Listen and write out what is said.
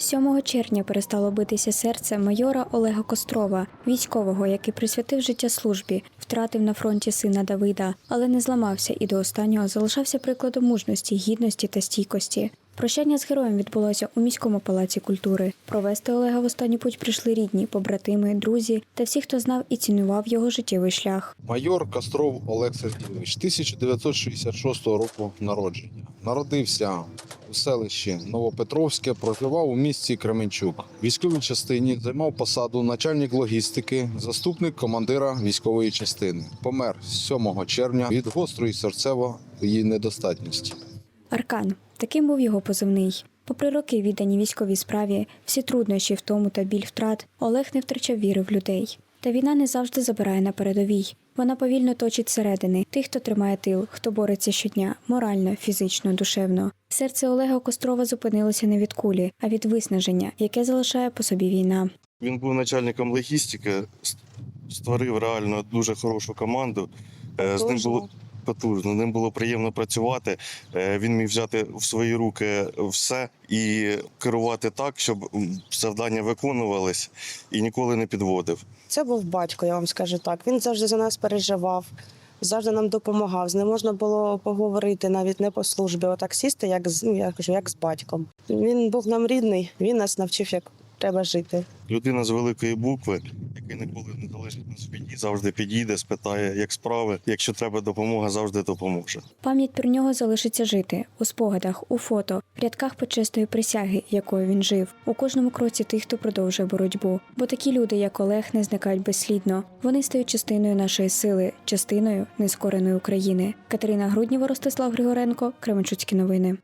7 червня перестало битися серце майора Олега Кострова, військового, який присвятив життя службі, втратив на фронті сина Давида, але не зламався і до останнього залишався прикладом мужності, гідності та стійкості. Прощання з героєм відбулося у міському палаці культури. Провести Олега в останню путь прийшли рідні, побратими, друзі та всі, хто знав і цінував його життєвий шлях. Майор Костров Олег Сергійович, 1966 року народження. Народився у селищі Новопетровське, проживав у місті Кременчук. Військовій частині займав посаду начальник логістики, заступник командира військової частини. Помер 7 червня від гострої серцевої недостатності. Аркан таким був його позивний. Попри роки віддані військовій справі, всі труднощі, втому та біль втрат, Олег не втрачав віри в людей. Та війна не завжди забирає на передовій. Вона повільно точить середини тих, хто тримає тил, хто бореться щодня, морально, фізично, душевно. Серце Олега Кострова зупинилося не від кулі, а від виснаження, яке залишає по собі війна. Він був начальником логістики, створив реально дуже хорошу команду. Е, З ним було потужно, ним було приємно працювати. Е, Він міг взяти в свої руки все і керувати так, щоб завдання виконувались і ніколи не підводив. Це був батько, я вам скажу так. Він завжди за нас переживав, завжди нам допомагав. З ним можна було поговорити навіть не по службі, отак сісти, як з ну, я кажу, як з батьком. Він був нам рідний, він нас навчив, як треба жити. Людина з великої букви, який ніколи не світі, завжди підійде, спитає, як справи. Якщо треба допомога, завжди допоможе. Пам'ять про нього залишиться жити у спогадах, у фото, в рядках почесної присяги, якою він жив, у кожному кроці тих, хто продовжує боротьбу. Бо такі люди, як Олег, не зникають безслідно. Вони стають частиною нашої сили, частиною нескореної України. Катерина Грудніва, Ростислав Григоренко, Кременчуцькі новини.